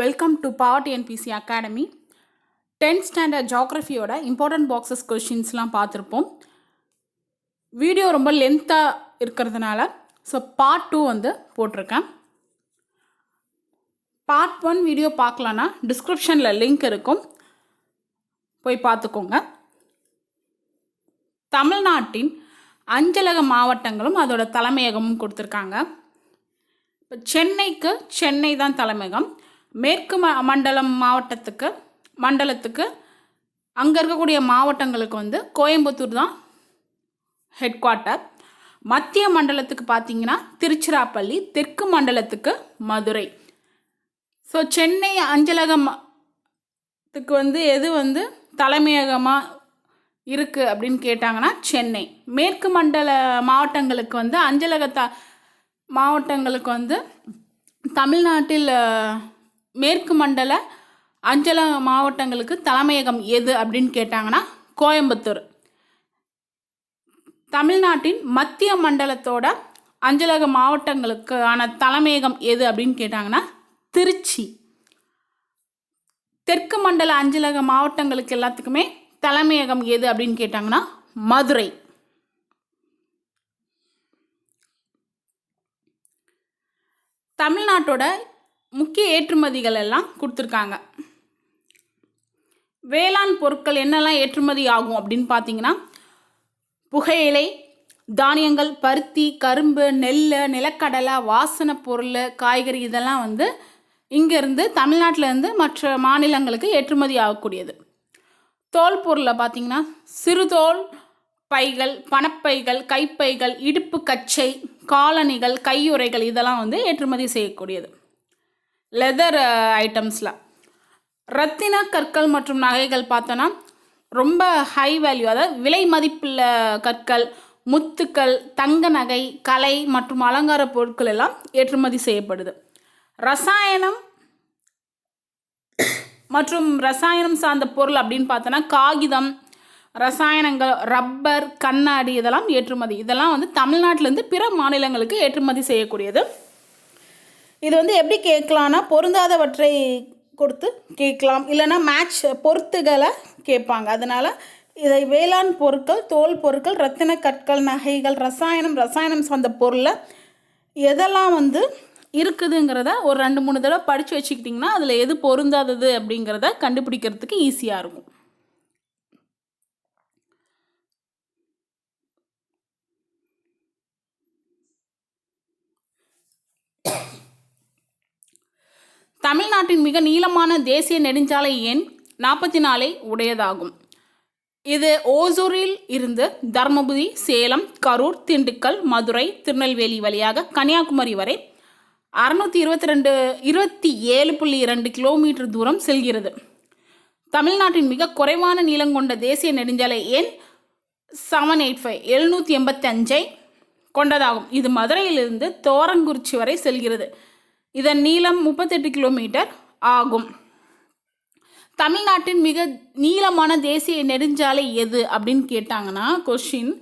Welcome to power NBC academy tenth standard ஜாக்ரஃபியோட important boxes கொஷின்ஸ்லாம் பார்த்துருப்போம். Video ரொம்ப லென்த்தாக இருக்கிறதுனால ஸோ பார்ட் டூ வந்து போட்டிருக்கேன். பார்ட் ஒன் வீடியோ பார்க்கலான்னா டிஸ்கிரிப்ஷனில் லிங்க் இருக்கும். போய் பார்த்துக்கோங்க. தமிழ்நாட்டின் அஞ்சலக மாவட்டங்களும் அதோட தலைமையகமும் கொடுத்துருக்காங்க. இப்போ சென்னைக்கு சென்னை தான் தலைமையகம். மேற்கு ம மண்டலம் மாவட்டத்துக்கு மண்டலத்துக்கு அங்கே இருக்கக்கூடிய மாவட்டங்களுக்கு வந்து கோயம்புத்தூர் தான் ஹெட் குவார்ட்டர் மத்திய மண்டலத்துக்கு பார்த்தீங்கன்னா திருச்சிராப்பள்ளி தெற்கு மண்டலத்துக்கு மதுரை. ஸோ சென்னை அஞ்சலகத்துக்கு வந்து எது வந்து தலைமையகமாக இருக்குது அப்படின்னு கேட்டாங்கன்னா சென்னை. மேற்கு மண்டல மாவட்டங்களுக்கு வந்து அஞ்சலக த மாவட்டங்களுக்கு வந்து தமிழ்நாட்டில் மேற்கு மண்டல அஞ்சலக மாவட்டங்களுக்கு தலைமையகம் எது அப்படின்னு கேட்டாங்கன்னா கோயம்புத்தூர். தமிழ்நாட்டின் மத்திய மண்டலத்தோட அஞ்சலக மாவட்டங்களுக்கான தலைமையகம் எது அப்படின்னு கேட்டாங்கன்னா திருச்சி. தெற்கு மண்டல அஞ்சலக மாவட்டங்களுக்கு எல்லாத்துக்குமே தலைமையகம் எது அப்படின்னு கேட்டாங்கன்னா மதுரை. தமிழ்நாட்டோட முக்கிய ஏற்றுமதிகள் எல்லாம் கொடுத்துருக்காங்க. வேளாண் பொருட்கள் என்னெல்லாம் ஏற்றுமதி ஆகும் அப்படின்னு பார்த்தீங்கன்னா புகையிலை தானியங்கள் பருத்தி கரும்பு நெல் நிலக்கடலை வாசனை பொருள் காய்கறி இதெல்லாம் வந்து இங்கேருந்து தமிழ்நாட்டிலேருந்து மற்ற மாநிலங்களுக்கு ஏற்றுமதி ஆகக்கூடியது. தோல் பொருளை பார்த்தீங்கன்னா சிறுதோல் பைகள் பணப்பைகள் கைப்பைகள் இடுப்பு கச்சை காலணிகள் கையுறைகள் இதெல்லாம் வந்து ஏற்றுமதி செய்யக்கூடியது. Uh, லெதர் ஐட்டம்ஸில் ரத்தின கற்கள் மற்றும் நகைகள் பார்த்தோன்னா ரொம்ப ஹை வேல்யூ அதாவது விலை மதிப்புள்ள கற்கள் முத்துக்கள் தங்க நகை கலை மற்றும் அலங்கார பொருட்கள் எல்லாம் ஏற்றுமதி செய்யப்படுது. ரசாயனம் மற்றும் ரசாயனம் சார்ந்த பொருள் அப்படின்னு பார்த்தோன்னா காகிதம் ரசாயனங்கள் ரப்பர் கண்ணாடி இதெல்லாம் ஏற்றுமதி. இதெல்லாம் வந்து தமிழ்நாட்டிலேருந்து பிற மாநிலங்களுக்கு ஏற்றுமதி செய்யக்கூடியது. இது வந்து எப்படி கேட்கலான்னா பொருந்தாதவற்றை கொடுத்து கேட்கலாம். இல்லைன்னா மேட்ச் பொருத்துகளை கேட்பாங்க. அதனால் இதை வேளாண் பொருட்கள் தோல் பொருட்கள் ரத்தின கற்கள் நகைகள் ரசாயனம் ரசாயனம் சார்ந்த பொருளை எதெல்லாம் வந்து இருக்குதுங்கிறத ஒரு ரெண்டு மூணு தடவை படித்து வச்சுக்கிட்டிங்கன்னா அதில் எது பொருந்தாதது அப்படிங்கிறத கண்டுபிடிக்கிறதுக்கு ஈஸியாக இருக்கும். தமிழ்நாட்டின் மிக நீளமான தேசிய நெடுஞ்சாலை எண் நாற்பத்தி நாலை உடையதாகும். இது ஓசூரில் இருந்து தர்மபுரி சேலம் கரூர் திண்டுக்கல் மதுரை திருநெல்வேலி வழியாக கன்னியாகுமரி வரை அறுநூற்றி இருபத்தி ரெண்டு இருபத்தி ஏழு புள்ளி இரண்டு கிலோமீட்டர் தூரம் செல்கிறது. தமிழ்நாட்டின் மிக குறைவான நீளம் கொண்ட தேசிய நெடுஞ்சாலை எண் செவன் எயிட் ஃபைவ் எழுநூற்றி எண்பத்தி அஞ்சை கொண்டதாகும். இது மதுரையிலிருந்து தோரங்குறிச்சி வரை செல்கிறது. இதன் நீளம் முப்பத்தெட்டு கிலோமீட்டர் ஆகும். தமிழ்நாட்டின் மிக நீளமான தேசிய நெடுஞ்சாலை எது அப்படின்னு கேட்டாங்கன்னா கொஷின்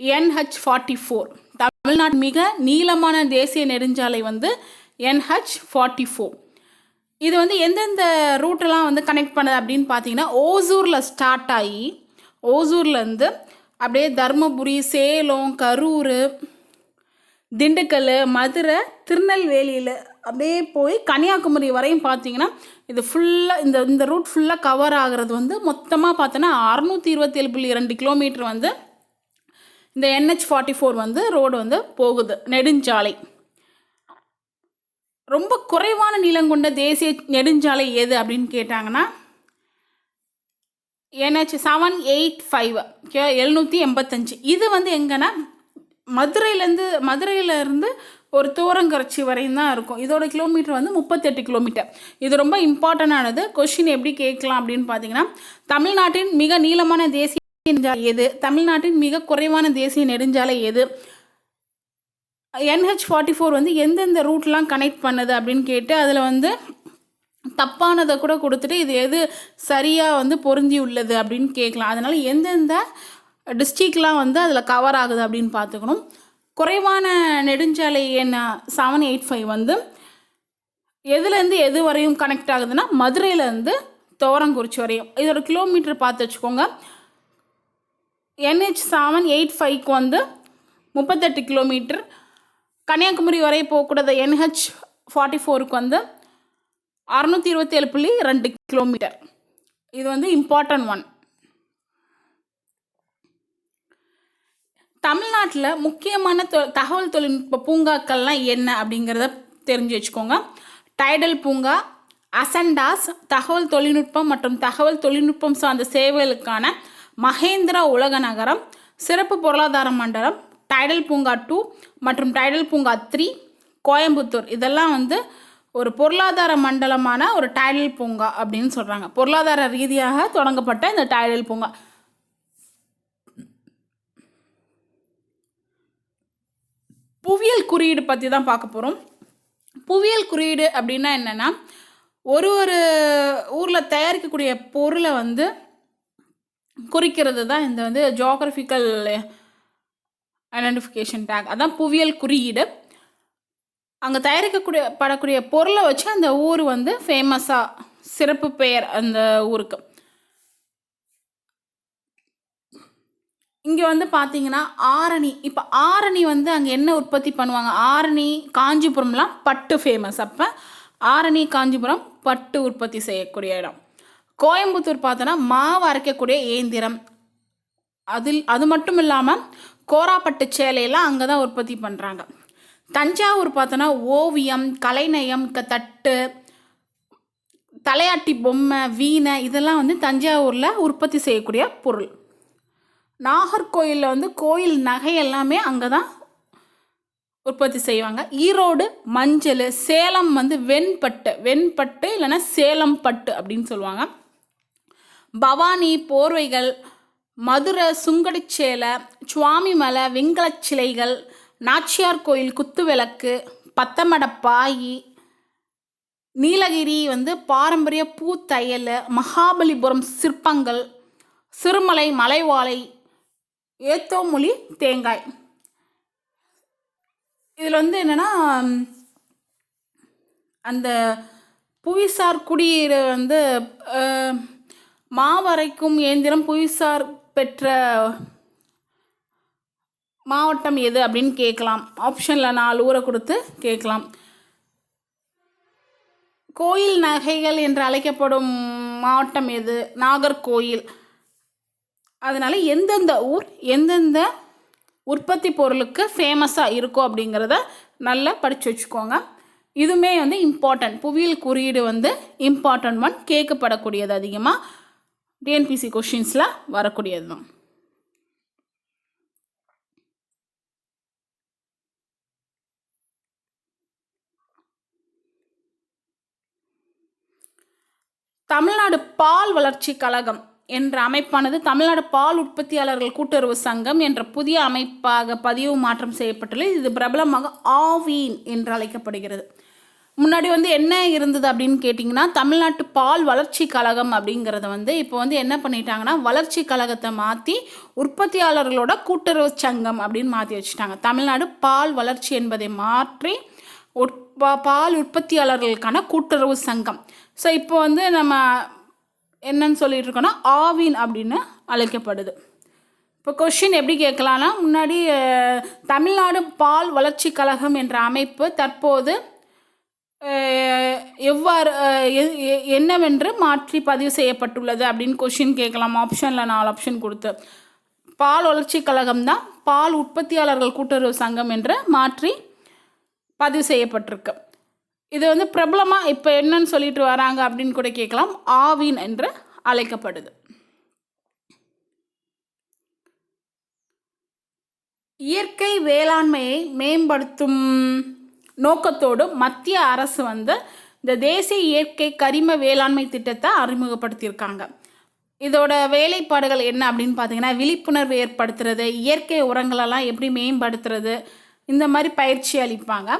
என்ஹெச் ஃபார்ட்டி ஃபோர் தமிழ்நாட்டு மிக நீளமான தேசிய நெடுஞ்சாலை வந்து என்ஹெச் ஃபார்ட்டி ஃபோர் இது வந்து எந்தெந்த ரூட்டெல்லாம் வந்து கனெக்ட் பண்ணுது அப்படின்னு பார்த்தீங்கன்னா ஓசூரில் ஸ்டார்ட் ஆகி ஓசூர்லேருந்து அப்படியே தருமபுரி சேலம் கரூர் திண்டுக்கல் மதுரை திருநெல்வேலியில் அப்படியே போய் கன்னியாகுமரி வரையும் பார்த்தீங்கன்னா இது ஃபுல்லாக இந்த இந்த ரூட் ஃபுல்லாக கவர் ஆகிறது வந்து மொத்தமாக பார்த்தோன்னா அறநூற்றி இருபத்தேழு புள்ளி ரெண்டு கிலோமீட்டர் வந்து இந்த என்ஹெச் ஃபார்ட்டி ஃபோர் வந்து ரோடு வந்து போகுது நெடுஞ்சாலை. ரொம்ப குறைவான நீளம் கொண்ட தேசிய நெடுஞ்சாலை எது அப்படின்னு கேட்டாங்கன்னா NH seven eight five okay எழுநூற்றி எண்பத்தஞ்சு. இது வந்து எங்கன்னா மதுரையிலேருந்து மதுரையிலேருந்து ஒரு தூரங்கரைச்சி வரையும் தான் இருக்கும். இதோட கிலோமீட்டர் வந்து முப்பத்தெட்டு கிலோமீட்டர் இது ரொம்ப இம்பார்ட்டண்டானது கொஷின் எப்படி கேட்கலாம் அப்படின்னு பார்த்தீங்கன்னா தமிழ்நாட்டின் மிக நீளமான தேசிய நெடுஞ்சாலை எது? தமிழ்நாட்டின் மிக குறைவான தேசிய நெடுஞ்சாலை எது? என்ஹெச் ஃபார்ட்டி ஃபோர் வந்து எந்தெந்த ரூட்லாம் கனெக்ட் பண்ணுது அப்படின்னு கேட்டு அதில் வந்து தப்பானதை கூட கொடுத்துட்டு இது எது சரியாக வந்து பொருந்தி உள்ளது அப்படின்னு கேட்கலாம். அதனால் எந்தெந்த டிஸ்ட்ரிக்ட்லாம் வந்து அதில் கவர் ஆகுது அப்படின்னு பார்த்துக்கணும். குறைவான நெடுஞ்சாலை எண் செவன் எயிட் ஃபைவ் வந்து எதுலேருந்து எது வரையும் கனெக்ட் ஆகுதுன்னா மதுரையிலேருந்து துவரங்குறிச்சி வரையும். இதோட கிலோமீட்டர் பார்த்து வச்சுக்கோங்க. என்ஹெச் செவன் எயிட் ஃபைவ்க்கு வந்து முப்பத்தெட்டு கிலோமீட்டர் கன்னியாகுமரி வரை போகக்கூடாத என்ஹெச் ஃபார்ட்டி ஃபோருக்கு வந்து அறநூற்றி இருபத்தேழு புள்ளி ரெண்டு கிலோமீட்டர் இது வந்து இம்பார்ட்டன்ட் ஒன் தமிழ்நாட்டில் முக்கியமான தகவல் தொழில்நுட்ப பூங்காக்கள்லாம் என்ன அப்படிங்கிறத தெரிஞ்சு வச்சுக்கோங்க. டைடல் பூங்கா அசண்டாஸ் தகவல் தொழில்நுட்பம் மற்றும் தகவல் தொழில்நுட்பம் சார்ந்த சேவைகளுக்கான மகேந்திரா உலக நகரம் சிறப்பு பொருளாதார மண்டலம் டைடல் பூங்கா டூ மற்றும் டைடல் பூங்கா த்ரீ கோயம்புத்தூர். இதெல்லாம் வந்து ஒரு பொருளாதார மண்டலமான ஒரு டைடல் பூங்கா அப்படின்னு சொல்கிறாங்க பொருளாதார ரீதியாக தொடங்கப்பட்ட இந்த டைடல் பூங்கா. புவியியல் குறியீடு பற்றி தான் பார்க்க போகிறோம் புவியியல் குறியீடு அப்படின்னா என்னென்னா ஒரு ஒரு ஊரில் தயாரிக்கக்கூடிய பொருளை வந்து குறிக்கிறது தான் இந்த வந்து ஜியாகிரபிக்கல் ஐடென்டிஃபிகேஷன் டேக் அதான் புவியியல் குறியீடு. அங்கே தயாரிக்கக்கூடிய படக்கூடிய பொருளை வச்சு அந்த ஊர் வந்து ஃபேமஸாக சிறப்பு பெயர் அந்த ஊருக்கு. இங்கே வந்து பார்த்தீங்கன்னா ஆரணி. இப்போ ஆரணி வந்து அங்கே என்ன உற்பத்தி பண்ணுவாங்க? ஆரணி காஞ்சிபுரம்லாம் பட்டு ஃபேமஸ் அப்போ ஆரணி காஞ்சிபுரம் பட்டு உற்பத்தி செய்யக்கூடிய இடம். கோயம்புத்தூர் பார்த்தோன்னா மாவு அரைக்கக்கூடிய இயந்திரம். அதில் அது மட்டும் இல்லாமல் கோராப்பட்டு சேலையெல்லாம் அங்கே தான் உற்பத்தி பண்ணுறாங்க தஞ்சாவூர் பார்த்தோன்னா ஓவியம் கலைநயம் க தட்டு தலையாட்டி பொம்மை வீணை இதெல்லாம் வந்து தஞ்சாவூரில் உற்பத்தி செய்யக்கூடிய பொருள். நாகர்கோயிலில் வந்து கோயில் நகை எல்லாமே அங்கே தான் உற்பத்தி செய்வாங்க. ஈரோடு மஞ்சள் சேலம் வந்து வெண்பட்டு வெண்பட்டு இல்லைன்னா சேலம் பட்டு அப்படின்னு சொல்லுவாங்க. பவானி போர்வைகள் மதுரை சுங்கடிச்சேலை சுவாமிமலை வெங்கலச் சிலைகள் நாச்சியார் கோயில் குத்துவிளக்கு பத்தமட பாயி நீலகிரி வந்து பாரம்பரிய பூத்தையல் மகாபலிபுரம் சிற்பங்கள் சிறுமலை மலைவாழை ஏத்தோமொழி தேங்காய். இதில் வந்து என்னென்னா அந்த புவிசார் குடியீடு வந்து மாவரைக்கும் இயந்திரம் புவிசார் பெற்ற மாவட்டம் எது அப்படின்னு கேட்கலாம். ஆப்ஷனில் நாலு ஊரை கொடுத்து கேட்கலாம். கோயில் நகைகள் என்று அழைக்கப்படும் மாவட்டம் எது? நாகர்கோயில். அதனால் எந்தெந்த ஊர் எந்தெந்த உற்பத்தி பொருளுக்கு ஃபேமஸாக இருக்கும் அப்படிங்கிறத நல்லா படித்து வச்சுக்கோங்க. இதுவுமே வந்து இம்பார்ட்டன்ட் புவியியல் குறியீடு வந்து இம்பார்ட்டன்ட் ஒன் கேட்கப்படக்கூடியது அதிகமாக டிஎன்பிசி கொஷின்ஸில் வரக்கூடியது தான். தமிழ்நாடு பால் வளர்ச்சி கழகம். என்ற அமைப்பானது தமிழ்நாடு பால் உற்பத்தியாளர்கள் கூட்டுறவு சங்கம் என்ற புதிய அமைப்பாக பதிவு மாற்றம் செய்யப்பட்டுள்ளது. இது பிரபலமாக ஆவீன் என்று அழைக்கப்படுகிறது. முன்னாடி வந்து என்ன இருந்தது அப்படின்னு கேட்டிங்கன்னா தமிழ்நாட்டு பால் வளர்ச்சி கழகம் அப்படிங்கிறத வந்து இப்போ வந்து என்ன பண்ணிட்டாங்கன்னா வளர்ச்சி கழகத்தை மாற்றி உற்பத்தியாளர்களோட கூட்டுறவு சங்கம் அப்படின்னு மாற்றி வச்சுட்டாங்க. தமிழ்நாடு பால் வளர்ச்சி என்பதை மாற்றி உற்ப பால் உற்பத்தியாளர்களுக்கான கூட்டுறவு சங்கம். ஸோ இப்போ வந்து நம்ம என்னன்னு சொல்லிட்டு இருக்கோம்னா ஆவின் அப்படின்னு அழைக்கப்படுது. இப்போ கொஷின் எப்படி கேட்கலாம்னா முன்னாடி தமிழ்நாடு பால் வளர்ச்சி கழகம் என்ற அமைப்பு தற்போது எவ்வாறு எ- எ- என்னவென்று மாற்றி பதிவு செய்யப்பட்டுள்ளது அப்படின்னு கொஷின் கேட்கலாம். ஆப்ஷனில் நாலு ஆப்ஷன் கொடுத்து. பால் வளர்ச்சி கழகம் தான் பால் உற்பத்தியாளர்கள் கூட்டுறவு சங்கம் என்று மாற்றி பதிவு செய்யப்பட்டிருக்கு. இது வந்து பிரபலமாக இப்போ என்னன்னு சொல்லிட்டு வராங்க அப்படின்னு கூட கேட்கலாம். ஆவின் என்று அழைக்கப்படுது. இயற்கை வேளாண்மையை மேம்படுத்தும் நோக்கத்தோடு மத்திய அரசு வந்து இந்த தேசிய இயற்கை கரிம வேளாண்மை திட்டத்தை அறிமுகப்படுத்தியிருக்காங்க. இதோட வேலைப்பாடுகள் என்ன அப்படின்னு பார்த்தீங்கன்னா விழிப்புணர்வு ஏற்படுத்துறது இயற்கை உரங்களெல்லாம் எப்படி மேம்படுத்துறது இந்த மாதிரி பயிற்சி அளிப்பாங்க.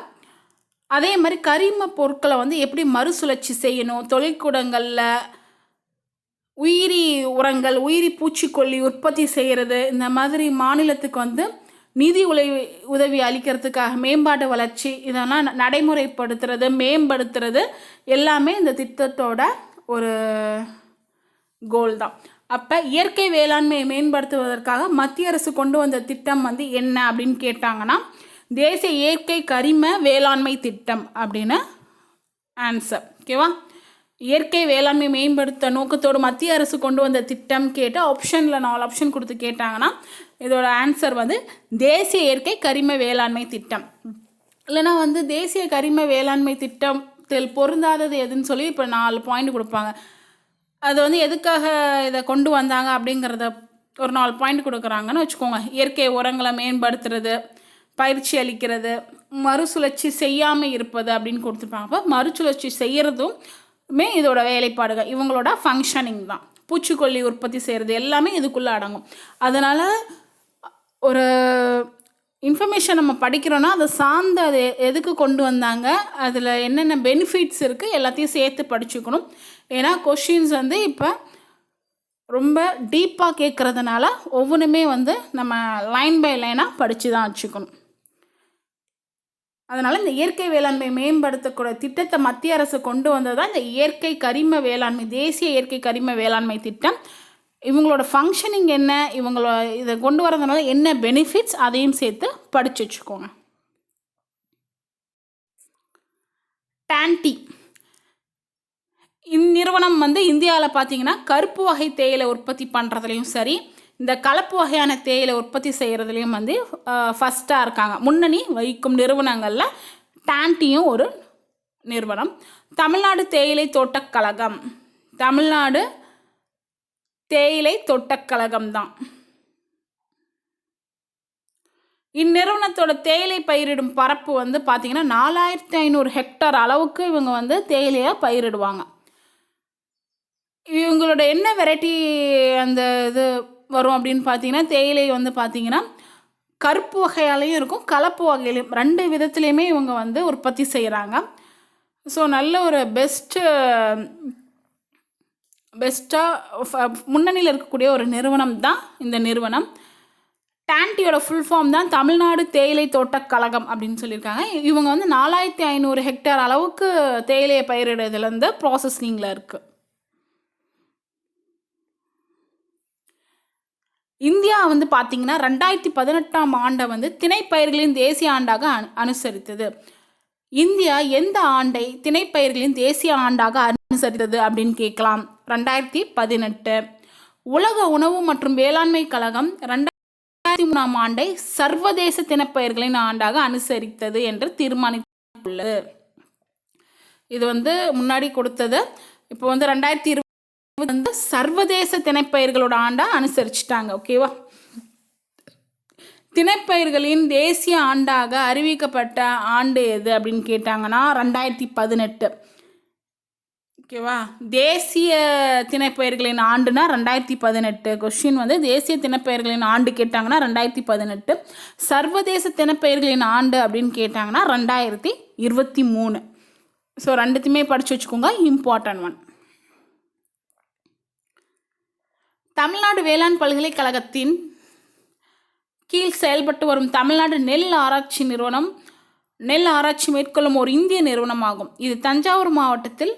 அதே மாதிரி கரிம பொருட்களை வந்து எப்படி மறுசுழற்சி செய்யணும்? தொழிற்கூடங்களில் உயிரி உரங்கள் உயிரி பூச்சிக்கொல்லி உற்பத்தி செய்கிறது இந்த மாதிரி மாநிலத்துக்கு வந்து நிதி உதவி உதவி அளிக்கிறதுக்காக மேம்பாட்டு வளர்ச்சி இதெல்லாம் நடைமுறைப்படுத்துறது மேம்படுத்துறது எல்லாமே இந்த திட்டத்தோட ஒரு கோல் தான். அப்போ இயற்கை வேளாண்மையை மேம்படுத்துவதற்காக மத்திய அரசு கொண்டு வந்த திட்டம் வந்து என்ன அப்படின்னு கேட்டாங்கன்னா தேசிய இயற்கை கரிம வேளாண்மை திட்டம் அப்படின்னு ஆன்சர் ஓகேவா இயற்கை வேளாண்மை மேம்படுத்த நோக்கத்தோடு மத்திய அரசு கொண்டு வந்த திட்டம் கேட்டு ஆப்ஷனில் நாலு ஆப்ஷன் கொடுத்து கேட்டாங்கன்னா இதோட ஆன்சர் வந்து தேசிய இயற்கை கரிம வேளாண்மை திட்டம். இல்லைனா வந்து தேசிய கரிம வேளாண்மை திட்டத்தில் பொருந்தாதது எதுன்னு சொல்லி இப்போ நாலு பாயிண்ட் கொடுப்பாங்க. அது வந்து எதுக்காக இதை கொண்டு வந்தாங்க அப்படிங்கிறத ஒரு நாலு பாயிண்ட் கொடுக்குறாங்கன்னு வச்சுக்கோங்க. இயற்கை உரங்களை மேம்படுத்துறது பயிற்சி அளிக்கிறது மறுசுழற்சி செய்யாமல் இருப்பது அப்படின்னு கொடுத்துருப்பாங்க. அப்போ மறுசுழற்சி செய்கிறதுமே இதோட வேலைப்பாடுகள். இவங்களோட ஃபங்க்ஷனிங் தான். பூச்சிக்கொல்லி உற்பத்தி செய்கிறது எல்லாமே இதுக்குள்ளே அடங்கும். அதனால் ஒரு இன்ஃபர்மேஷன் நம்ம படிக்கிறோன்னா அதை சார்ந்து அது எதுக்கு கொண்டு வந்தாங்க அதில் என்னென்ன பெனிஃபிட்ஸ் இருக்குது எல்லாத்தையும் சேர்த்து படிச்சுக்கணும். ஏன்னா கொஷின்ஸ் வந்து இப்போ ரொம்ப டீப்பாக கேட்குறதுனால ஒவ்வொன்றுமே வந்து நம்ம லைன் பை லைனாக படித்து தான் வச்சுக்கணும். அதனால் இந்த இயற்கை வேளாண்மை மேம்படுத்தக்கூடிய திட்டத்தை மத்திய அரசு கொண்டு வந்தது தான் இந்த இயற்கை கரிம வேளாண்மை தேசிய இயற்கை கரிம வேளாண்மை திட்டம். இவங்களோட ஃபங்க்ஷனிங் என்ன? இவங்களோட இதை கொண்டு வரதுனால என்ன பெனிஃபிட்ஸ் அதையும் சேர்த்து படித்து வச்சுக்கோங்க. டான்டி இந்நிறுவனம் வந்து இந்தியாவில் பார்த்தீங்கன்னா கருப்பு வகை தேயிலை உற்பத்தி பண்ணுறதுலையும் சரி இந்த கலப்பு வகையான தேயிலை உற்பத்தி செய்கிறதுலையும் வந்து ஃபஸ்ட்டாக இருக்காங்க. முன்னணி வகிக்கும் நிறுவனங்களில் டான்டியும் ஒரு நிறுவனம். தமிழ்நாடு தேயிலை தோட்டக்கழகம் தமிழ்நாடு தேயிலை தோட்டக்கழகம் தான். இந்நிறுவனத்தோட தேயிலை பயிரிடும் பரப்பு வந்து பார்த்திங்கன்னா நாலாயிரத்தி ஐநூறு ஹெக்டார் அளவுக்கு இவங்க வந்து தேயிலையை பயிரிடுவாங்க. இவங்களோட என்ன வெரைட்டி அந்த இது வரும் அப்படின்னு பார்த்தீங்கன்னா தேயிலை வந்து பார்த்தீங்கன்னா கருப்பு வகையாலையும் இருக்கும் கலப்பு வகையிலையும். ரெண்டு விதத்துலேயுமே இவங்க வந்து உற்பத்தி செய்கிறாங்க ஸோ நல்ல ஒரு பெஸ்ட்டு பெஸ்ட்டாக முன்னணியில் இருக்கக்கூடிய ஒரு நிறுவனம் தான் இந்த நிறுவனம். டான்டியோட ஃபுல் ஃபார்ம் தான் தமிழ்நாடு தேயிலை தோட்டக் கழகம் அப்படின்னு சொல்லியிருக்காங்க. இவங்க வந்து நாலாயிரத்தி ஐநூறு ஹெக்டேர் அளவுக்கு தேயிலையை பயிரிடுறதுலேருந்து ப்ராசஸிங்கில் இருக்குது இந்தியா வந்து பார்த்திங்கன்னா ரெண்டாயிரத்தி பதினெட்டாம் ஆண்டை வந்து திணைப்பயிர்களின் தேசிய ஆண்டாக அனு அனுசரித்தது. இந்தியா எந்த ஆண்டை திணைப்பயிர்களின் தேசிய ஆண்டாக அனுசரித்தது அப்படின்னு கேட்கலாம். ரெண்டாயிரத்தி பதினெட்டு. உலக உணவு மற்றும் வேளாண்மை கழகம் ரெண்டாயிரத்தி மூணாம் ஆண்டை சர்வதேச திணைப்பயிர்களின் ஆண்டாக அனுசரித்தது என்று தீர்மானித்துள்ளது. இது வந்து முன்னாடி கொடுத்தது. இப்போ வந்து ரெண்டாயிரத்தி வந்து சர்வதேச திணைப்பயிர்களோட ஆண்டா அனுசரிச்சிட்டாங்க ஓகேவா திணைப்பயிர்களின் தேசிய ஆண்டாக அறிவிக்கப்பட்ட ஆண்டு எது அப்படின்னு கேட்டாங்கன்னா ரெண்டாயிரத்தி பதினெட்டு. ஓகேவா தேசிய திணைப்பயிர்களின் ஆண்டுனா ரெண்டாயிரத்தி பதினெட்டு. கொஷின் வந்து தேசிய திணைப்பயிர்களின் ஆண்டு கேட்டாங்கன்னா ரெண்டாயிரத்தி பதினெட்டு. சர்வதேச திணைப்பயிர்களின் ஆண்டு அப்படின்னு கேட்டாங்கன்னா ரெண்டாயிரத்தி இருபத்தி மூணு. ஸோ ரெண்டுத்தையுமே படித்து வச்சுக்கோங்க இம்பார்ட்டன்ட் ஒன் தமிழ்நாடு வேளாண் பல்கலைக்கழகத்தின் கீழ் செயல்பட்டு வரும் தமிழ்நாடு நெல் ஆராய்ச்சி நிறுவனம். நெல் ஆராய்ச்சி மேற்கொள்ளும் ஒரு இந்திய நிறுவனமாகும். இது தஞ்சாவூர் மாவட்டத்தில்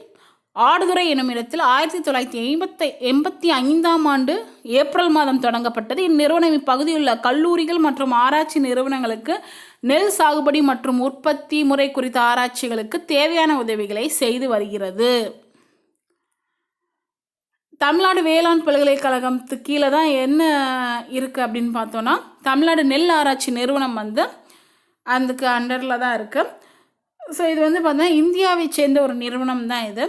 ஆடுதுறை எனும் இடத்தில் ஆயிரத்தி தொள்ளாயிரத்தி ஐம்பத்தி எண்பத்தி ஐந்தாம் ஆண்டு ஏப்ரல் மாதம் தொடங்கப்பட்டது. இந்நிறுவனம் இப்பகுதியில் கல்லூரிகள் மற்றும் ஆராய்ச்சி நிறுவனங்களுக்கு நெல் சாகுபடி மற்றும் உற்பத்தி முறை குறித்த ஆராய்ச்சிகளுக்கு தேவையான உதவிகளை செய்து வருகிறது. தமிழ்நாடு வேளாண் பல்கலைக்கழகத்துக்கு கீழே தான் என்ன இருக்குது அப்படின்னு பார்த்தோன்னா தமிழ்நாடு நெல் ஆராய்ச்சி நிறுவனம் வந்து அதுக்கு அண்டரில் தான் இருக்குது ஸோ இது வந்து பார்த்தீங்கன்னா இந்தியாவை சேர்ந்த ஒரு நிறுவனம் தான் இது.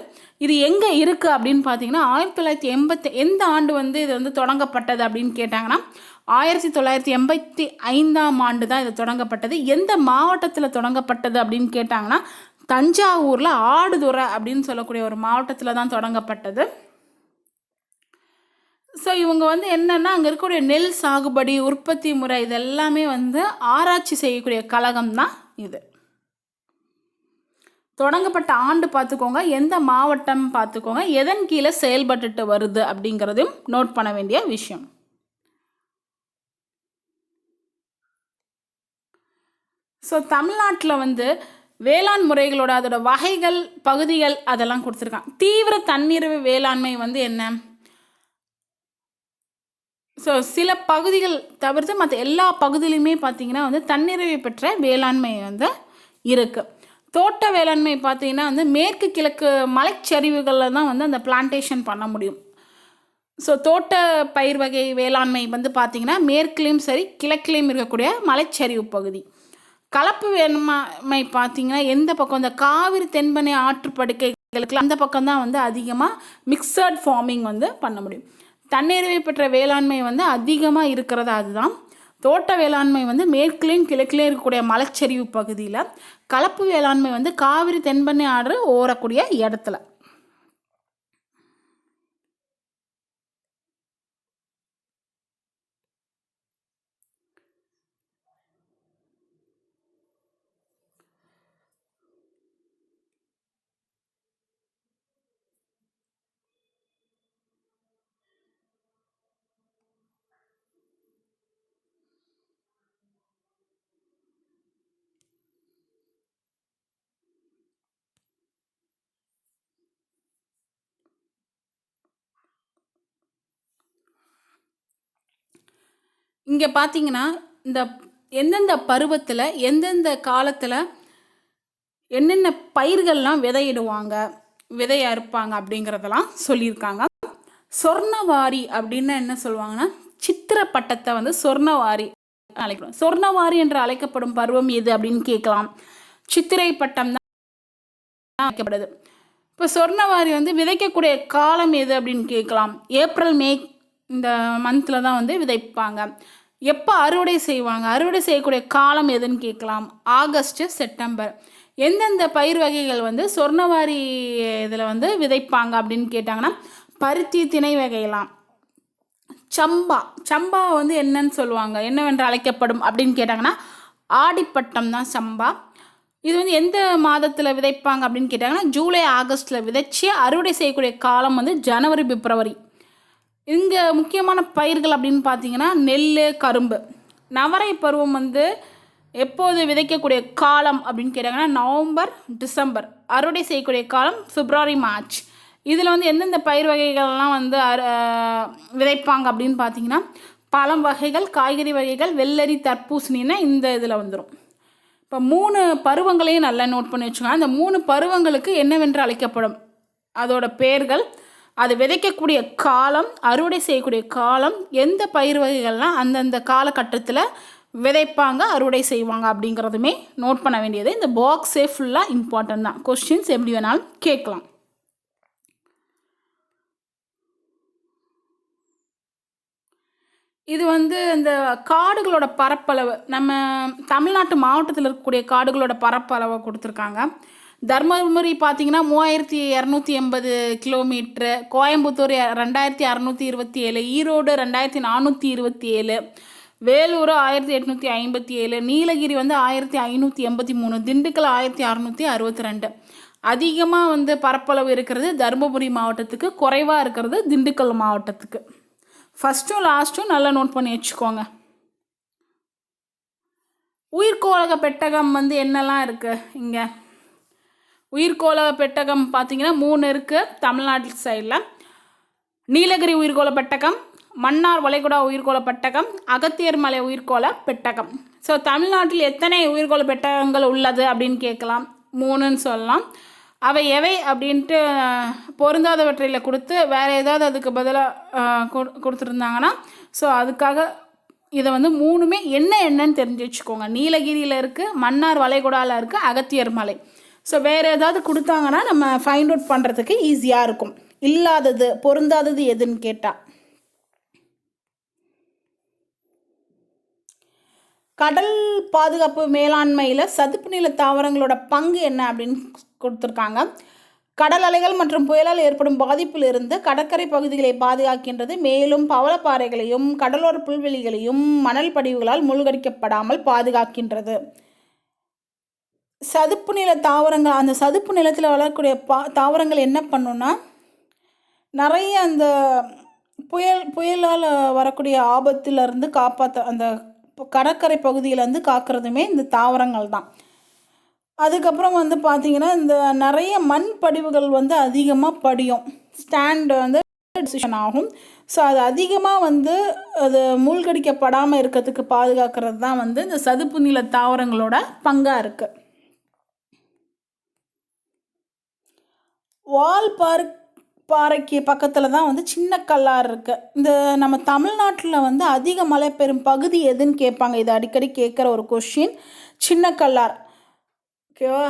இது எங்கே இருக்குது அப்படின்னு பார்த்தீங்கன்னா ஆயிரத்தி தொள்ளாயிரத்தி எண்பத்தி எந்த ஆண்டு வந்து இது வந்து தொடங்கப்பட்டது அப்படின்னு கேட்டாங்கன்னா ஆயிரத்தி தொள்ளாயிரத்தி எண்பத்தி ஐந்தாம் ஆண்டு தான் இது தொடங்கப்பட்டது. எந்த மாவட்டத்தில் தொடங்கப்பட்டது அப்படின்னு கேட்டாங்கன்னா தஞ்சாவூரில் ஆடுதுறை அப்படின்னு சொல்லக்கூடிய ஒரு மாவட்டத்தில் தான் தொடங்கப்பட்டது. ஸோ இவங்க வந்து என்னென்னா அங்கே இருக்கக்கூடிய நெல் சாகுபடி உற்பத்தி முறை இதெல்லாமே வந்து ஆராய்ச்சி செய்யக்கூடிய கழகம் தான் இது. தொடங்கப்பட்ட ஆண்டு பார்த்துக்கோங்க எந்த மாவட்டம் பார்த்துக்கோங்க எதன் கீழே செயல்பட்டுட்டு வருது அப்படிங்கிறதையும் நோட் பண்ண வேண்டிய விஷயம். ஸோ தமிழ்நாட்டில் வந்து வேளாண் முறைகளோட அதோட வகைகள் பகுதிகள் அதெல்லாம் கொடுத்துருக்காங்க. தீவிர தன்னிறைவு வேளாண்மை வந்து என்ன? ஸோ சில பகுதிகள் தவிர்த்து மற்ற எல்லா பகுதியிலையுமே பார்த்திங்கன்னா வந்து தன்னிறைவு பெற்ற வேளாண்மை வந்து இருக்குது தோட்ட வேளாண்மை பார்த்தீங்கன்னா வந்து மேற்கு கிழக்கு மலைச்சரிவுகளில் தான் வந்து அந்த பிளான்டேஷன் பண்ண முடியும். ஸோ தோட்ட பயிர் வகை வேளாண்மை வந்து பார்த்திங்கன்னா மேற்குலேயும் சரி கிழக்குலேயும் இருக்கக்கூடிய மலைச்சரிவு பகுதி. கலப்பு வேளாண்மை பார்த்தீங்கன்னா எந்த பக்கம்? இந்த காவிரி தென்பனை ஆற்றுப்படுக்கைகளுக்கு அந்த பக்கம் தான் வந்து அதிகமாக மிக்சர்ட் ஃபார்மிங் வந்து பண்ண முடியும். தன்னிறைவு பெற்ற வேளாண்மை வந்து அதிகமாக இருக்கிறது அதுதான். தோட்ட வேளாண்மை வந்து மேற்குலேயும் கிழக்குலேயும் இருக்கக்கூடிய மலைச்சரிவு பகுதியில் கலப்பு வேளாண்மை வந்து காவிரி தென்பண்ணை ஆறு ஓரக்கூடிய இடத்துல. இங்கே பார்த்தீங்கன்னா இந்த எந்தெந்த பருவத்தில் எந்தெந்த காலத்தில் என்னென்ன பயிர்கள்லாம் விதையிடுவாங்க விதையாக இருப்பாங்க அப்படிங்கிறதெல்லாம் சொல்லியிருக்காங்க. சொர்ணவாரி அப்படின்னு என்ன சொல்லுவாங்கன்னா சித்திர பட்டத்தை வந்து சொர்ணவாரி அழைக்கிறோம். சொர்ணவாரி என்று அழைக்கப்படும் பருவம் எது அப்படின்னு கேட்கலாம். சித்திரை பட்டம் தான் அழைக்கப்படுது. இப்போ சொர்ணவாரி வந்து விதைக்கக்கூடிய காலம் எது அப்படின்னு கேட்கலாம். ஏப்ரல் மே இந்த மந்தில் தான் வந்து விதைப்பாங்க. எப்போ அறுவடை செய்வாங்க? அறுவடை செய்யக்கூடிய காலம் எதுன்னு கேட்கலாம். August September. எந்தெந்த பயிர் வகைகள் வந்து சொர்ணவாரி இதில் வந்து விதைப்பாங்க அப்படின்னு கேட்டாங்கன்னா பருத்தி திணை வகையெல்லாம். சம்பா. சம்பா வந்து என்னன்னு சொல்லுவாங்க? என்னவென்று அழைக்கப்படும் அப்படின்னு கேட்டாங்கன்னா ஆடிப்பட்டம் தான் சம்பா. இது வந்து எந்த மாதத்தில் விதைப்பாங்க அப்படின்னு கேட்டாங்கன்னா ஜூலை ஆகஸ்ட்டில் விதைச்சி அறுவடை செய்யக்கூடிய காலம் வந்து ஜனவரி பிப்ரவரி. இங்கே முக்கியமான பயிர்கள் அப்படின்னு பார்த்தீங்கன்னா நெல் கரும்பு. நவரை பருவம் வந்து எப்போது விதைக்கக்கூடிய காலம் அப்படின்னு கேட்டாங்கன்னா நவம்பர் டிசம்பர். அறுவடை செய்யக்கூடிய காலம் பிப்ரவரி மார்ச். இதில் வந்து எந்தெந்த பயிர் வகைகள்லாம் வந்து விதைப்பாங்க அப்படின்னு பார்த்தீங்கன்னா பழம் வகைகள் காய்கறி வகைகள் வெள்ளரி தர்பூசணின்னா இந்த இதில் வந்துடும் இப்போ மூணு பருவங்களையும் நல்லா நோட் பண்ணி வச்சுக்கோங்க. அந்த மூணு பருவங்களுக்கு என்னவென்று அழைக்கப்படும்? அதோட பெயர்கள் அது விதைக்கக்கூடிய காலம் அறுவடை செய்யக்கூடிய காலம் எந்த பயிர் வகைகள்லாம் அந்தந்த காலகட்டத்தில் விதைப்பாங்க அறுவடை செய்வாங்க அப்படிங்கிறதுமே நோட் பண்ண வேண்டியது. இந்த பாக்ஸே ஃபுல்லாக இம்பார்ட்டன்ட் தான். கொஸ்டின்ஸ் எப்படி வேணாலும் கேட்கலாம். இது வந்து இந்த காடுகளோட பரப்பளவு நம்ம தமிழ்நாட்டு மாவட்டத்தில் இருக்கக்கூடிய காடுகளோட பரப்பளவை கொடுத்துருக்காங்க. தர்மபுரி பார்த்தீங்கன்னா மூவாயிரத்தி இரநூத்தி எண்பது கிலோமீட்ரு கோயம்புத்தூர் ரெண்டாயிரத்தி அறநூற்றி இருபத்தி ஏழு ஈரோடு ரெண்டாயிரத்தி நானூற்றி இருபத்தி ஏழு வேலூர் ஆயிரத்தி எட்நூற்றி ஐம்பத்தி ஏழு நீலகிரி வந்து ஆயிரத்தி ஐநூற்றி எண்பத்தி மூணு. திண்டுக்கல் ஆயிரத்தி அறநூற்றி அறுபத்தி ரெண்டு அதிகமாக வந்து பரப்பளவு இருக்கிறது தருமபுரி மாவட்டத்துக்கு. குறைவாக இருக்கிறது திண்டுக்கல் மாவட்டத்துக்கு. ஃபஸ்ட்டும் லாஸ்ட்டும் நல்லா நோட் பண்ணி வச்சுக்கோங்க. உயிர்கோளக பெட்டகம் வந்து என்னெல்லாம் இருக்குது இங்கே? உயிர்கோள பெட்டகம் பார்த்தீங்கன்னா மூணு இருக்குது தமிழ்நாட்டு சைடில் நீலகிரி உயிர்கோள பெட்டகம் மன்னார் வளைகுடா உயிர்கோள பெட்டகம் அகத்தியர் மலை உயிர்கோள பெட்டகம் ஸோ தமிழ்நாட்டில் எத்தனை உயிர்கோள பெட்டகங்கள் உள்ளது அப்படின்னு கேட்கலாம். மூணுன்னு சொல்லலாம். அவை எவை அப்படின்ட்டு பொருந்தாதவற்றையில் கொடுத்து வேறு ஏதாவது அதுக்கு பதிலாக கொடுத்துருந்தாங்கன்னா ஸோ அதுக்காக இதை வந்து மூணுமே என்ன என்னன்னு தெரிஞ்சு வச்சுக்கோங்க. நீலகிரியில் இருக்குது மன்னார் வளைகுடாவில் இருக்குது அகத்தியர் மலை. ஸோ வேறு ஏதாவது கொடுத்தாங்கன்னா நம்ம ஃபைண்ட் அவுட் பண்ணுறதுக்கு ஈஸியாக இருக்கும். இல்லாதது பொருந்தாதது எதுன்னு கேட்டால் கடல் பாதுகாப்பு மேலாண்மையில் சதுப்பு நில தாவரங்களோட பங்கு என்ன அப்படின்னு கொடுத்துருக்காங்க. கடல் அலைகள் மற்றும் புயலால் ஏற்படும் பாதிப்பிலிருந்து கடற்கரை பகுதிகளை பாதுகாக்கின்றது. மேலும் பவளப்பாறைகளையும் கடலோர புல்வெளிகளையும் மணல் படிவுகளால் மூழ்கடிக்கப்படாமல் பாதுகாக்கின்றது. சதுப்பு நில தாவரங்கள் அந்த சதுப்பு நிலத்தில் வளரக்கூடிய பா தாவரங்கள் என்ன பண்ணுன்னா நிறைய அந்த புயல் புயலால் வரக்கூடிய ஆபத்திலிருந்து காப்பாற்ற அந்த கடற்கரை பகுதியிலேருந்து காக்கிறதுமே இந்த தாவரங்கள் தான். அதுக்கப்புறம் வந்து பார்த்திங்கன்னா இந்த நிறைய மண் படிவுகள் வந்து அதிகமாக படியும். ஸ்டாண்டு வந்து டிசிஷன் ஆகும். ஸோ அது அதிகமாக வந்து அது மூழ்கடிக்கப்படாமல் இருக்கிறதுக்கு பாதுகாக்கிறது தான் வந்து இந்த சதுப்பு நில தாவரங்களோட பங்காக இருக்குது வால் பார்க் பாறைக்கு பக்கத்தில் தான் வந்து சின்ன கல்லாறு இருக்குது இந்த நம்ம தமிழ்நாட்டில் வந்து அதிக மழை பெறும் பகுதி எதுன்னு கேட்பாங்க. இது அடிக்கடி கேட்குற ஒரு கொஷின் சின்ன கல்லார் ஓகேவா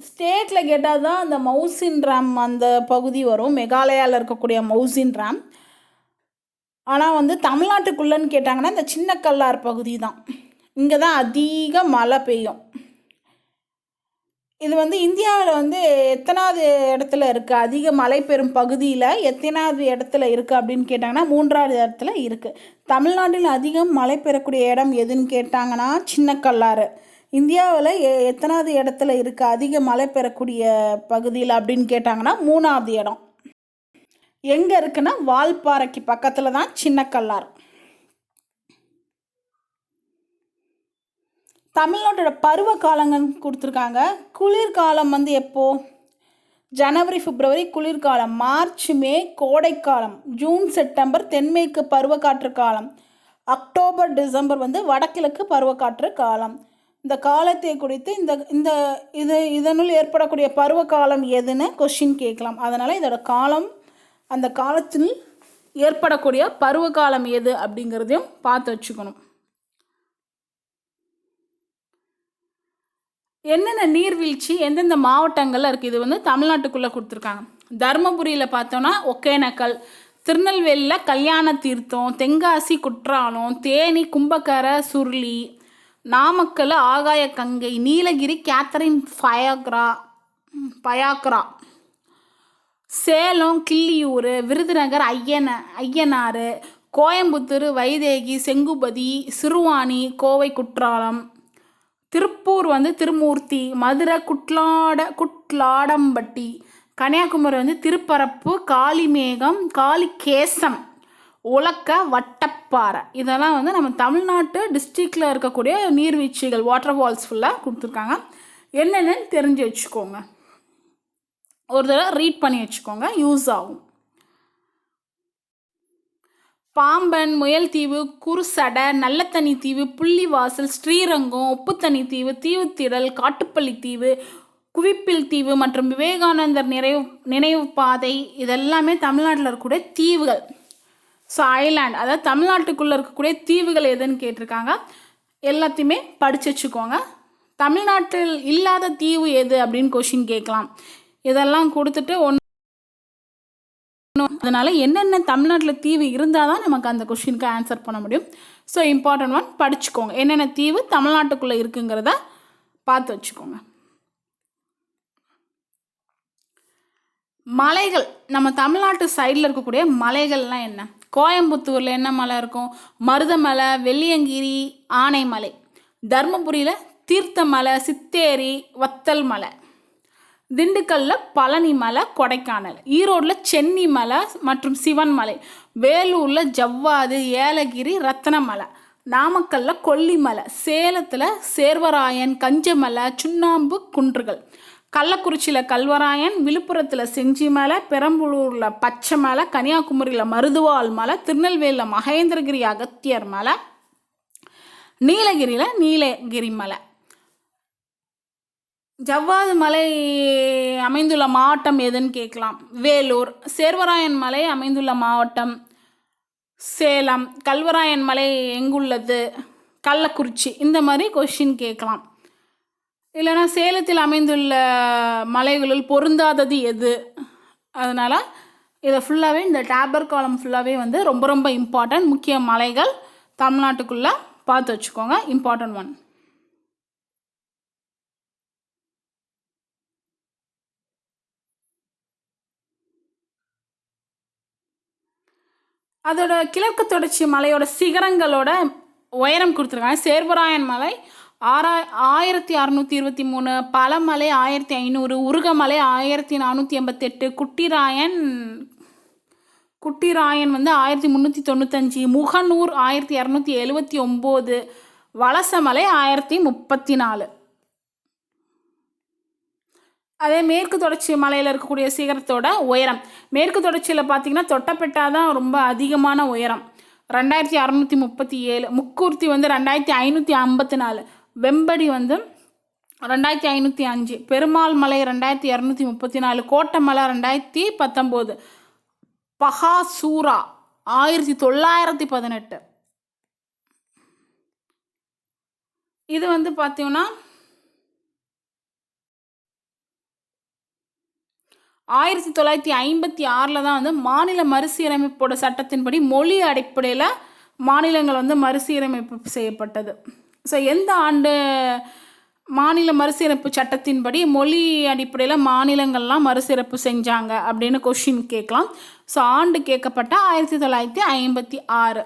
ஸ்டேட்டில் கேட்டால் தான் அந்த மவுசின் ரேம் அந்த பகுதி வரும். மெகாலயாவில் இருக்கக்கூடிய மவுசின் ரேம் ஆனால் வந்து தமிழ்நாட்டுக்குள்ளேன்னு கேட்டாங்கன்னா இந்த சின்ன கல்லார் பகுதி தான். இங்கே தான் அதிக மழை பெய்யும். இது வந்து இந்தியாவில் வந்து எத்தனாவது இடத்துல இருக்குது அதிக மழை பெறும் பகுதியில் எத்தனாவது இடத்துல இருக்குது அப்படின்னு கேட்டாங்கன்னா மூன்றாவது இடத்துல இருக்குது தமிழ்நாட்டில் அதிகம் மழை பெறக்கூடிய இடம் எதுன்னு கேட்டாங்கன்னா சின்ன கல்லாறு இந்தியாவில் எ எத்தனாவது இடத்துல இருக்குது அதிக மழை பெறக்கூடிய பகுதியில் அப்படின்னு கேட்டாங்கன்னா மூணாவது இடம். எங்கே இருக்குன்னா வால்பாறைக்கு பக்கத்தில் தான் சின்ன கல்லாறு தமிழ்நாட்டோட பருவ காலங்கள் கொடுத்துருக்காங்க. குளிர்காலம் வந்து எப்போது ஜனவரி பிப்ரவரி குளிர்காலம். மார்ச் மே கோடைக்காலம். ஜூன் செப்டம்பர் தென்மேற்கு பருவக்காற்று காலம். அக்டோபர் டிசம்பர் வந்து வடகிழக்கு பருவக்காற்று காலம். இந்த காலத்தை குறித்து இந்த இந்த இது இதனுள் ஏற்படக்கூடிய பருவ காலம் எதுன்னு கொஷின் கேட்கலாம். அதனால் இதோட காலம் அந்த காலத்தில் ஏற்படக்கூடிய பருவ காலம் எது அப்படிங்கிறதையும் பார்த்து வச்சுக்கணும். என்னென்ன நீர்வீழ்ச்சி எந்தெந்த மாவட்டங்களில் இருக்குது இது வந்து தமிழ்நாட்டுக்குள்ளே கொடுத்துருக்காங்க. தருமபுரியில் பார்த்தோன்னா ஒகேனக்கல் திருநெல்வேலியில் கல்யாண தீர்த்தம் தென்காசி குற்றாலம் தேனி கும்பக்கரை சுருளி நாமக்கல் ஆகாய கங்கை நீலகிரி கேத்தரின் ஃபயாக்ரா பயாக்ரா சேலம் கிள்ளியூர் விருதுநகர் ஐயன ஐயனாறு கோயம்புத்தூர் வைதேகி செங்குபதி சிறுவாணி கோவை குற்றாலம் திருப்பூர் வந்து திருமூர்த்தி மதுரை குட்லாட குட்லாடம்பட்டி கன்னியாகுமரி வந்து திருப்பரப்பு காளிமேகம் காளிகேசம் உலக்க வட்டப்பாறை. இதெல்லாம் வந்து நம்ம தமிழ்நாட்டு டிஸ்ட்ரிக்டில் இருக்கக்கூடிய நீர்வீழ்ச்சிகள் வாட்டர் ஃபால்ஸ் ஃபுல்லாக கொடுத்துருக்காங்க. என்னென்னு தெரிஞ்சு வச்சுக்கோங்க. ஒரு தடவை ரீட் பண்ணி வச்சுக்கோங்க. யூஸ் ஆகும். பாம்பன் முயல்தீவு குருசடை நல்லத்தனி தீவு புள்ளிவாசல் ஸ்ரீரங்கம் உப்புத்தனி தீவு தீவுத்திடல் காட்டுப்பள்ளி தீவு குவிப்பில் தீவு மற்றும் விவேகானந்தர் நிறைவு நினைவு பாதை. இதெல்லாமே தமிழ்நாட்டில் இருக்கக்கூடிய தீவுகள். ஸோ ஐலாண்ட் அதாவது தமிழ்நாட்டுக்குள்ளே இருக்கக்கூடிய தீவுகள் எதுன்னு கேட்டிருக்காங்க. எல்லாத்தையுமே படித்து வச்சுக்கோங்க. தமிழ்நாட்டில் இல்லாத தீவு எது அப்படின்னு கொஷின் கேட்கலாம். இதெல்லாம் கொடுத்துட்டு ஒன்று அதனால் என்னென்ன தமிழ்நாட்டில் தீவு இருந்தால் தான் நமக்கு அந்த கொஷினுக்கு ஆன்சர் பண்ண முடியும். ஸோ இம்பார்ட்டன்ட் ஒன் படிச்சுக்கோங்க. என்னென்ன தீவு தமிழ்நாட்டுக்குள்ளே இருக்குங்கிறத பார்த்து வச்சுக்கோங்க. மலைகள் நம்ம தமிழ்நாட்டு சைடில் இருக்கக்கூடிய மலைகள்லாம் என்ன? கோயம்புத்தூரில் என்ன மலை இருக்கும்? மருதமலை வெள்ளியங்கிரி ஆனைமலை. தருமபுரியில் தீர்த்தமலை சித்தேரி வத்தல் மலை. திண்டுக்கல்லில் பழனி மலை கொடைக்கானல். ஈரோடில் சென்னி மலை மற்றும் சிவன் மலை. வேலூரில் ஜவ்வாது ஏலகிரி ரத்தனமலை நாமக்கல்ல கொல்லிமலை சேலத்தில் சேர்வராயன் கஞ்சமலை சுண்ணாம்பு குன்றுகள். கள்ளக்குறிச்சியில் கல்வராயன் விழுப்புரத்தில் செஞ்சிமலை பெரம்பலூரில் பச்சை மலை கன்னியாகுமரியில் மருதுவாள் மலை திருநெல்வேலியில் மகேந்திரகிரி அகத்தியர் மலை நீலகிரியில் நீலகிரி மலை. ஜவ்வாது மலை அமைந்துள்ள மாவட்டம் எதுன்னு கேட்கலாம். வேலூர். சேர்வராயன் மலை அமைந்துள்ள மாவட்டம் சேலம். கல்வராயன் மலை எங்குள்ளது? கள்ளக்குறிச்சி. இந்த மாதிரி கொஷின் கேட்கலாம். இல்லைனா சேலத்தில் அமைந்துள்ள மலைகளில் பொருந்தாதது எது? அதனால் இதை ஃபுல்லாகவே இந்த டேபர் காலம் ஃபுல்லாகவே வந்து ரொம்ப ரொம்ப இம்பார்ட்டன்ட் முக்கிய மலைகள் தமிழ்நாட்டுக்குள்ளே பார்த்து வச்சுக்கோங்க. இம்பார்ட்டன்ட் ஒன் அதோட கிழக்கு தொடர்ச்சி மலையோட சிகரங்களோட உயரம் கொடுத்துருக்காங்க. சேர்வராயன் மலை ஆறா ஆயிரத்தி அறநூற்றி இருபத்தி மூணு பழமலை ஆயிரத்தி ஐநூறு உருகமலை ஆயிரத்தி நானூற்றி எண்பத்தெட்டு குட்டிராயன் குட்டிராயன் வந்து ஆயிரத்தி முந்நூற்றி தொண்ணூத்தஞ்சு முகநூர் ஆயிரத்தி இரநூத்தி எழுபத்தி ஒம்பது வலசமலை ஆயிரத்தி முப்பத்தி நாலு. அதே மேற்கு தொடர்ச்சி மலையில் இருக்கக்கூடிய சிகரத்தோட உயரம். மேற்கு தொடர்ச்சியில் பார்த்தீங்கன்னா தொட்டப்பெட்டா தான் ரொம்ப அதிகமான உயரம். ரெண்டாயிரத்தி அறநூற்றி முப்பத்தி ஏழு முக்கூர்த்தி வந்து ரெண்டாயிரத்தி ஐநூற்றி ஐம்பத்தி நாலு வெம்படி வந்து ரெண்டாயிரத்தி ஐநூற்றி அஞ்சு பெருமாள் மலை ரெண்டாயிரத்தி இரநூத்தி முப்பத்தி நாலு கோட்டமலை ரெண்டாயிரத்தி பத்தொம்போது பஹாசூரா ஆயிரத்தி தொள்ளாயிரத்தி பதினெட்டு. இது வந்து பார்த்தீங்கன்னா ஆயிரத்தி தொள்ளாயிரத்தி ஐம்பத்தி ஆறில் தான் வந்து மாநில மறுசீரமைப்போட சட்டத்தின்படி மொழி அடிப்படையில் மாநிலங்கள் வந்து மறுசீரமைப்பு செய்யப்பட்டது. ஸோ எந்த ஆண்டு மாநில மறுசீரமைப்பு சட்டத்தின்படி மொழி அடிப்படையில் மாநிலங்கள்லாம் மறுசிறப்பு செஞ்சாங்க அப்படின்னு கொஷின் கேட்கலாம். ஸோ ஆண்டு கேட்கப்பட்ட ஆயிரத்தி தொள்ளாயிரத்தி ஐம்பத்தி ஆறு.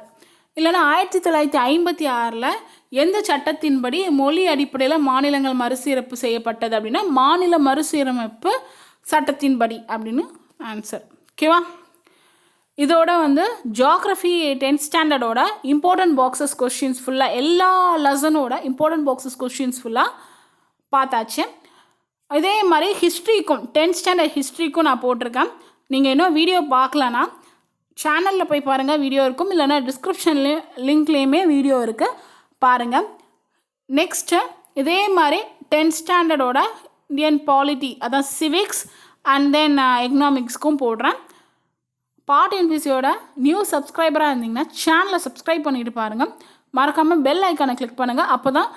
இல்லைன்னா ஆயிரத்தி தொள்ளாயிரத்தி ஐம்பத்தி ஆறில் எந்த சட்டத்தின்படி மொழி அடிப்படையில் மாநிலங்கள் மறுசீரப்பு செய்யப்பட்டது அப்படின்னா மாநில மறுசீரமைப்பு சட்டத்தின்படி அப்படின்னு ஆன்சர் ஓகேவா இதோட வந்து ஜியாகிரஃபி டென்த் ஸ்டாண்டர்டோட இம்பார்ட்டன்ட் பாக்ஸஸ் கொஷின்ஸ் ஃபுல்லாக எல்லா லெசனோட இம்பார்ட்டன்ட் பாக்ஸஸ் கொஷின்ஸ் ஃபுல்லாக பார்த்தாச்சு. இதே மாதிரி ஹிஸ்ட்ரிக்கும் டென்த் ஸ்டாண்டர்ட் ஹிஸ்ட்ரிக்கும் நான் போட்டிருக்கேன். நீங்கள் இன்னும் வீடியோ பார்க்கலனா சேனலில் போய் பாருங்கள் வீடியோ இருக்கும். இல்லைன்னா டிஸ்கிரிப்ஷன்லேயும் லிங்க்லேயுமே வீடியோ இருக்குது பாருங்கள் நெக்ஸ்ட்டு இதே மாதிரி டென்த் ஸ்டாண்டர்டோட இந்தியன் பாலிட்டி அதான் சிவிக்ஸ் அண்ட் தென் எக்கனாமிக்ஸ்க்கும் போடுறேன். பாட் என்பிசியோட நியூ சப்ஸ்கிரைபராக இருந்தீங்கன்னா சேனலை சப்ஸ்கிரைப் பண்ணிட்டு பாருங்கள் மறக்காமல் பெல் ஐக்கானை கிளிக் பண்ணுங்கள் அப்போ தான்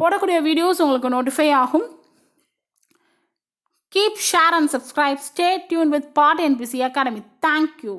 போடக்கூடிய வீடியோஸ் உங்களுக்கு நோட்டிஃபை ஆகும். Keep share and subscribe stay tuned with pot NBC academy thank you